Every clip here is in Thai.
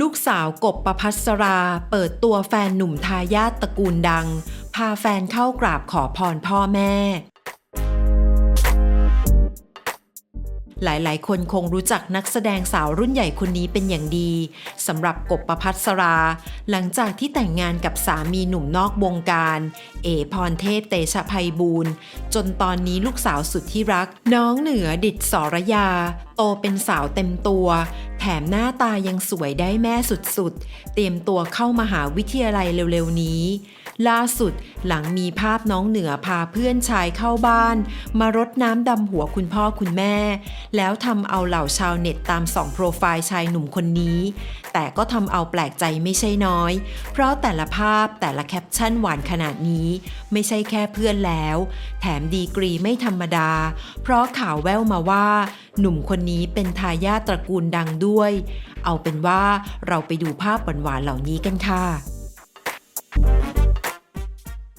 ลูกสาวกบประพัสรา เปิดตัวแฟนหนุ่มทายาทตระกูลดัง พาแฟนเข้ากราบขอพรพ่อแม่ หลายๆ คนคงรู้จักนักแสดงสาวรุ่นใหญ่คนนี้เป็นอย่างดีสำหรับกบประพัสรา หลังจากที่แต่งงานกับสามีหนุ่มนอกวงการ เอพรเทพเตชะภัยบูรณ์ จนตอนนี้ลูกสาวสุดที่รัก น้องเหนือดิดสรยา โตเป็นสาวเต็มตัว แถมหน้าตายังสวยได้แม่สุดๆ เตรียมตัวเข้ามหาวิทยาลัยเร็วๆนี้ ล่าสุดหลังมีภาพน้องเหนือพาเพื่อนชายเข้าบ้าน มารดน้ำดำหัวคุณพ่อคุณแม่ แล้วทำเอาเหล่าชาวเน็ตตามส่องโปรไฟล์ชายหนุ่มคนนี้ แต่ก็ทำเอาแปลกใจไม่ใช่น้อย เพราะแต่ละภาพแต่ละแคปชั่นหวานขนาดนี้ ไม่ใช่แค่เพื่อนแล้ว แถมดีกรีไม่ธรรมดา เพราะข่าวแววมาว่า หนุ่มคนนี้เป็นทายาทตระกูลดังด้วย เอาเป็นว่าเราไปดูภาพหวานๆเหล่านี้กันค่ะ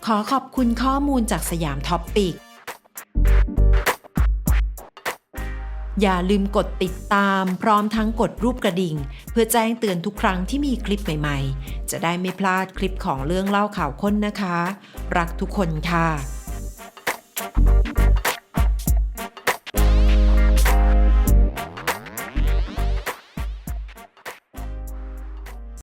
ขอขอบคุณข้อมูลจากสยามท็อปปิก อย่าลืมกดติดตามพร้อมทั้งกดรูปกระดิ่ง เพื่อแจ้งเตือนทุกครั้งที่มีคลิปใหม่ๆ จะได้ไม่พลาดคลิปของเรื่องเล่าข่าวค้นนะคะ รักทุกคนค่ะ